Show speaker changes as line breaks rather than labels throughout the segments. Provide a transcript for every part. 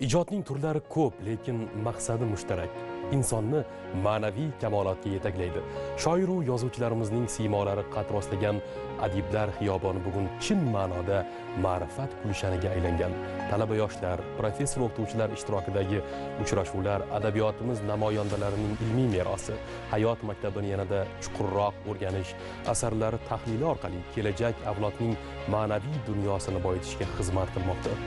ijodning turlari ko'p lekin maqsadi mushtarak. Insonni ma'naviy kamolotga yetaklaydi. Shoiru yozuvchilarimizning siymolari qad rostlagan adiblar xiyoboni bugun chin ma'noda ma'rifat gulshaniga aylangan. Talaba yoshlar professor o'qituvchilar ishtirokidagi uchrashuvlar adabiyotimiz namoyandalarining ilmiy merosi hayot maktabini yanada chuqurroq o'rganish asarlari tahlili orqali kelajak avlodning ma'naviy dunyosini boyitishga xizmat qilmoqda.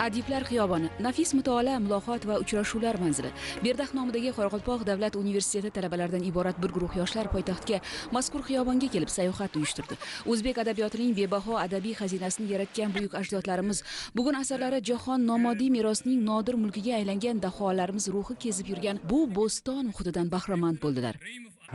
Adiblar xiyoboni nafis mutolaa muloqot va uchrashuvlar manzili. Berdax nomidagi qoraqalpoq davlat universiteti talabalaridan iborat bir guruh yoshlar poytaxtga mazkur xiyobonga kelib sayohat uyushtirdi. O'zbek adabiyotining bebaho adabiy xazinasini yaratgan buyuk ajdodlarimiz bugun asarlari jahon nomoddiy merosining nodir mulkiga aylangan daholarimiz ruhi kezib yurgan bu bo'ston muhitidan bahramand bo'ldilar.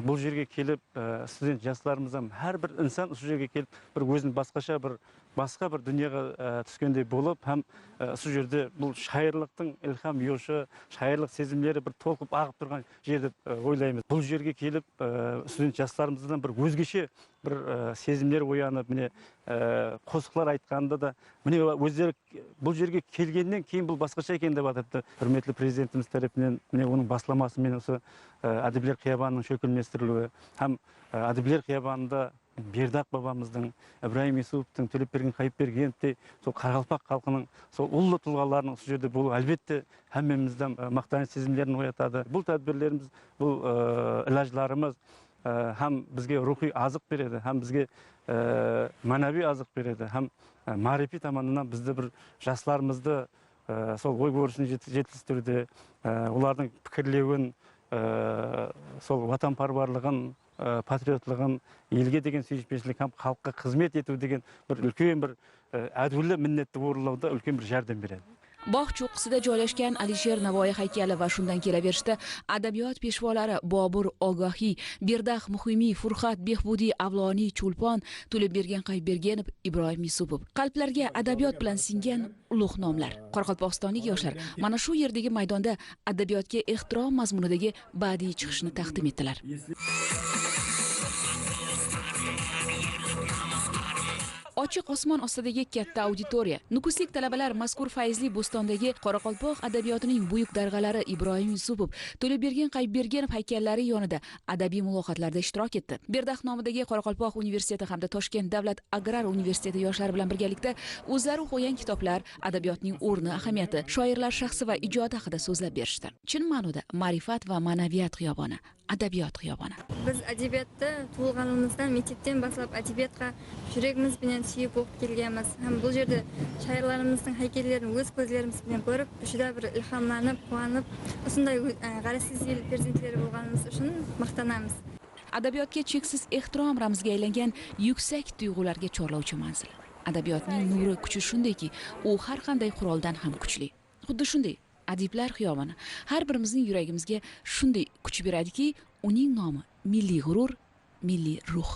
Бұл жерге келіп ә, студент жастарымыз ham har bir inson shu жерге келіп бір өзін басқаша бір басқа бір дүниеге ә, түскендей болып һәм ә, жерде бұл шайырлықтың ilham yo'shi шайырлық сезімдері бір толқып ағып тұрған жер деп ойлаймыз. Бұл жерге келіп ә, студент жастарымыздан бір өзгеше бір ә, сезімдер оянып міне ә, қосықлар айтқанда да міне өздері бұл жерге келгеннен кейін бұл басқаша екен деп айтыпты құрметті президентіміз тарапынан міне оның басламасымен осы әдіблер қиябанының шөкілместірілуі һәм әдіблер қиябанында бердақ бабамыздың ыбырайым юсуповтың төлепберген қайыпбергеновтей сол қарақалпақ халқының сол ұлы тұлғаларының сол жерде болуы әлбетте һәммемізді мақтаныш сезімдерін оятады. Бұл тәдбірлеріміз бұл ілажларымыз һәм бізге рухи азық береді һәм бізге мәнәви азық береді һәм марифи таманынан бізді бір жастарымызды сол ой өрісін жетілістіруде олардың пікірлеуін сол ватанпарварлығын патриотлығын елге деген сүйіспеншілік һәм халыққа қызмет ету деген бір үлкен бір әділі міндетті орындауда үлкен бір жәрдем береді
bog' cho'qqisida joylashgan alisher navoiy haykali va shundan kelaverishda adabiyot peshvolari bobur ogohiy berdax muhimiy furhat behbudiy avloniy cho'lpon to'lebbergan qaybergenov ibrohim yusupov. Qalblarga adabiyot bilan singgan ulug' nomlar. Qoraqalpog'istonlik yoshlar mana shu yerdagi maydonda adabiyotga ehtirom mazmunidagi badiiy chiqishni taqdim etdilar. Ochiq osmon ostidagi katta auditoriya. Nukuslik talabalar mazkur fayzli bo'stondagi qoraqalpoq adabiyotining buyuk darg'alari ibrohim yusupov to'lebbergen qayybergenov haykallari yonida adabiy muloqotlarda ishtirok etdi. Berdax nomidagi qoraqalpoq universiteti hamda toshkent davlat agrar universiteti yoshlari bilan birgalikda o'zlari o'qigan kitoblar adabiyotning o'rni ahamiyati shoirlar shaxsi va ijodi haqida so'zlab berishdi. Chin ma'noda ma'rifat va ma'naviyat xiyoboni. Adabiyot xiyoboni.
Biz adabiyotda tug'ilganimizdan mектептен boshlab adabiyotga yuragimiz bilan suyib o'qib kelganmiz. Ham bu yerda shoirlarimizning haykallarini o'z ko'zlarimiz bilan ko'rib juda bir ilhomlanib quvonib shunday g'arasiz yil farzandlari bo'lganimiz uchun maqtanamiz.
Adabiyotga cheksiz ehtirom ramziga aylangan yuksak tuyg'ularga chorlovchi manzil. Adabiyotning nuri kuchi shundayki u har qanday quroldan ham kuchli. Xuddi shunday adiblar xiyoboni har birimizning yuragimizga shunday kuch beradiki uning nomi milliy g'urur milliy ruh.